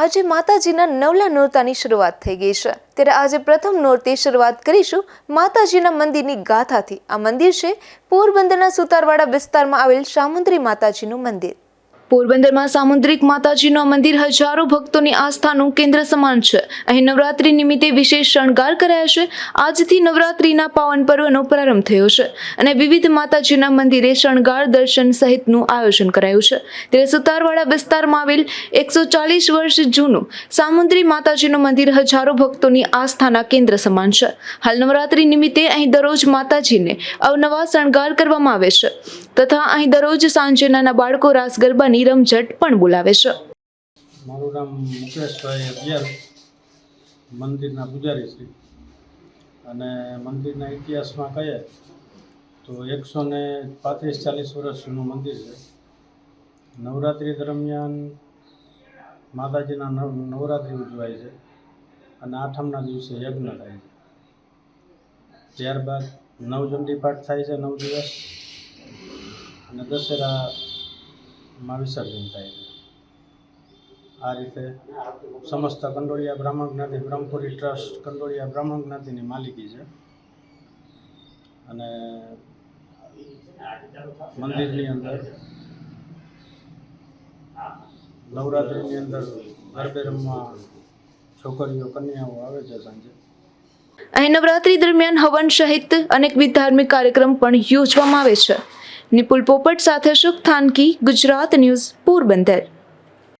આજે માતાજીના નવલા નોરતાની શરૂઆત થઈ ગઈ છે. ત્યારે આજે પ્રથમ નોરતી શરૂઆત કરીશું માતાજીના મંદિરની ગાથાથી. આ મંદિર છે પોરબંદરના સુતારવાડા વિસ્તારમાં આવેલ સામુદ્રી માતાજીનું મંદિર. પોરબંદરમાં સામુદ્રિક માતાજીનું મંદિર હજારો ભક્તોની આસ્થાનું કેન્દ્ર સમાન છે. અહીં નવરાત્રી નિમિત્તે વિશેષ શણગાર કરાયા છે. આજથી નવરાત્રીના પાવન પર્વનો પ્રારંભ થયો છે અને વિવિધ માતાજીના મંદિરે શણગાર દર્શન સહિતનું આયોજન કરાયું છે. ત્યારે સુતારવાડા વિસ્તારમાં આવેલ એકસો ચાલીસ વર્ષ જૂનું સામુદ્રી માતાજીનું મંદિર હજારો ભક્તોની આસ્થાના કેન્દ્ર સમાન છે. હાલ નવરાત્રી નિમિત્તે અહીં દરરોજ માતાજીને અવનવા શણગાર કરવામાં આવે છે. તથા અહીં દરરોજ સાંજે નાના બાળકો રાસ ગરબાની રમઝટ પણ બોલાવે છે. મારું નામ મુકેશભાઈ અગિયાર. મંદિરના પૂજારી શ્રી અને મંદિરના ઇતિહાસમાં કહીએ તો એકસો ને પાંત્રીસ ચાલીસ વર્ષ જૂનું મંદિર છે. નવરાત્રિ દરમિયાન માતાજીના નવ, નવરાત્રિ ઉજવાય છે અને આઠમના દિવસે યજ્ઞ થાય છે. ત્યારબાદ નવચંડી પાઠ થાય છે નવ દિવસ. અને દશેરામાં વિસર્જન થાય છે. આ રીતે સમસ્ત કંડોળિયા બ્રાહ્મણ જ્ઞાતિ, બ્રહ્મપુરી ટ્રસ્ટ કંડોળિયા બ્રાહ્મણ જ્ઞાતિની માલિકી છે. અને મંદિરની અંદર, નવરાત્રિની અંદર ગરબે રમવા છોકરીઓ, કન્યાઓ આવે છે સાંજે. અહીં નવરાત્રી દરમિયાન હવન સહિત અનેકવિધ ધાર્મિક કાર્યક્રમ પણ યોજવામાં આવે છે. નિપુલ પોપટ સાથે સુખ થાનકી ગુજરાત ન્યૂઝ પોરબંદર.